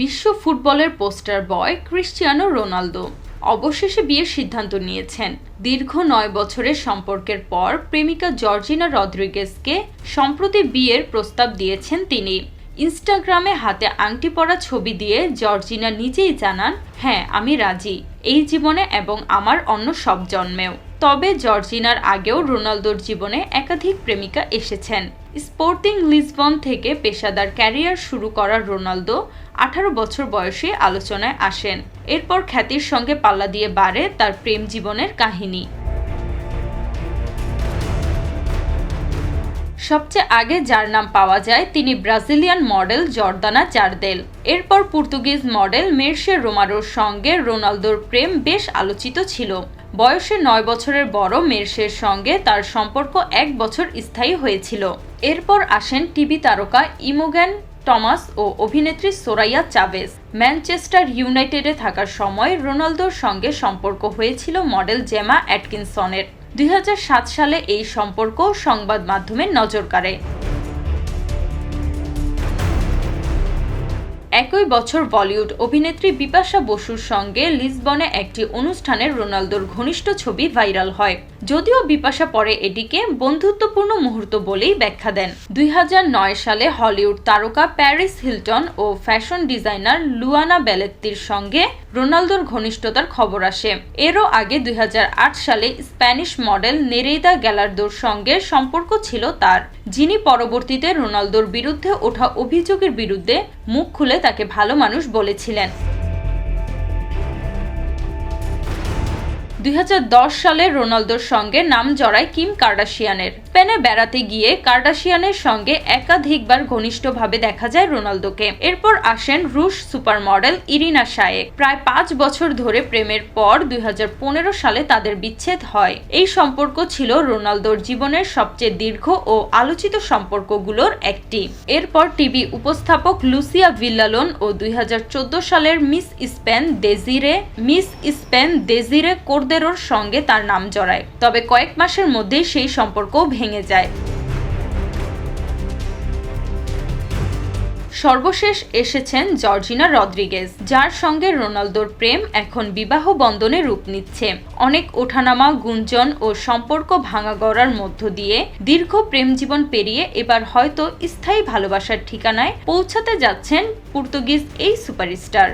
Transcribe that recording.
বিশ্ব ফুটবলের পোস্টার বয় Cristiano Ronaldo অবশেষে বিয়ের সিদ্ধান্ত নিয়েছেন। দীর্ঘ নয় বছরের সম্পর্কের পর প্রেমিকা জর্জিনা রদ্রিগেজকে সম্প্রতি বিয়ের প্রস্তাব দিয়েছেন তিনি। ইনস্টাগ্রামে হাতে আংটি পরা ছবি দিয়ে জর্জিনা নিজেই জানান হ্যাঁ আমি রাজি। এই জীবনে এবং আমার অন্য সব জন্মেও। তবে জর্জিনার আগেও রোনালদোর জীবনে একাধিক প্রেমিকা এসেছেন। স্পোর্টিং লিসবন থেকে পেশাদার ক্যারিয়ার শুরু করা রোনালদো আঠারো বছর বয়সে আলোচনায় আসেন। এরপর খ্যাতির সঙ্গে পাল্লা দিয়ে বাড়ে তার প্রেম জীবনের কাহিনী। সবচেয়ে আগে যার নাম পাওয়া যায় তিনি ব্রাজিলিয়ান মডেল জর্দানা চারদেল। এরপর পর্তুগিজ মডেল মের্সে রোমারোর সঙ্গে রোনালদোর প্রেম বেশ আলোচিত ছিল। বয়সে নয় বছরের বড় মের্সের সঙ্গে তার সম্পর্ক এক বছর স্থায়ী হয়েছিল। এরপর আসেন টিভি তারকা ইমোগ্যান টমাস ও অভিনেত্রী সোরাইয়া চাভেজ ম্যানচেস্টার ইউনাইটেডে থাকার সময় রোনালদোর সঙ্গে সম্পর্ক হয়েছিল মডেল জেমা অ্যাটকিনসনের। দুই হাজার সাত সালে এই সম্পর্ক সংবাদ মাধ্যমে নজর কাড়ে। একই বছর বলিউড অভিনেত্রী বিপাশা বসুর সঙ্গে লিসবনে একটি অনুষ্ঠানে রোনালদোর ঘনিষ্ঠ ছবি ভাইরাল হয়। যদিও বিপাশা পরে এটিকে বন্ধুত্বপূর্ণ মুহূর্ত বলেই ব্যাখ্যা দেন। দুই হাজার নয় সালে হলিউড তারকা প্যারিস হিলটন ও ফ্যাশন ডিজাইনার লুয়ানা বেলেত্তির সঙ্গে রোনালদোর ঘনিষ্ঠতার খবর আসে। এরও আগে দুই হাজার আট সালে স্প্যানিশ মডেল নেরেইদা গ্যালার্দোর সঙ্গে সম্পর্ক ছিল তার। যিনি পরবর্তীতে রোনালদোর বিরুদ্ধে ওঠা অভিযোগের বিরুদ্ধে মুখ খুলে তাকে ভালো মানুষ বলেছিলেন। দুই হাজার দশ সালে রোনালদোর সঙ্গে নাম জড়ায় কিম কার্ডাশিয়ানের স্পেনে বেড়াতে গিয়ে কার্ডাশিয়ানের সঙ্গে একাধিকবার ঘনিষ্ঠভাবে দেখা যায় রোনালদোকে। এরপর আসেন রুশ সুপার মডেল ইরিনা শায়েক। প্রায় পাঁচ বছর ধরে প্রেমের পর দুই সালে তাদের বিচ্ছেদ হয়। এই সম্পর্ক ছিল রোনালদোর জীবনের সবচেয়ে দীর্ঘ ও আলোচিত সম্পর্কগুলোর একটি। এরপর টিভি উপস্থাপক লুসিয়া ভিল্লালোন ও দুই হাজার চোদ্দ সালের Miss Spain Desire, Miss Spain Desire কোর্দেরোর সঙ্গে তার নাম জড়ায়। তবে কয়েক মাসের মধ্যে সেই সম্পর্ক ভেঙে যায়। সর্বশেষ এসেছেন জর্জিনা রদ্রিগেজ, যার সঙ্গে রোনালদোর প্রেম এখন বিবাহ বন্ধনে রূপ নিচ্ছে। অনেক ওঠানামা, গুঞ্জন ও সম্পর্ক ভাঙা গড়ার মধ্য দিয়ে দীর্ঘ প্রেম জীবন পেরিয়ে এবার হয়তো স্থায়ী ভালোবাসার ঠিকানায় পৌঁছাতে যাচ্ছেন পর্তুগিজ এই সুপারস্টার।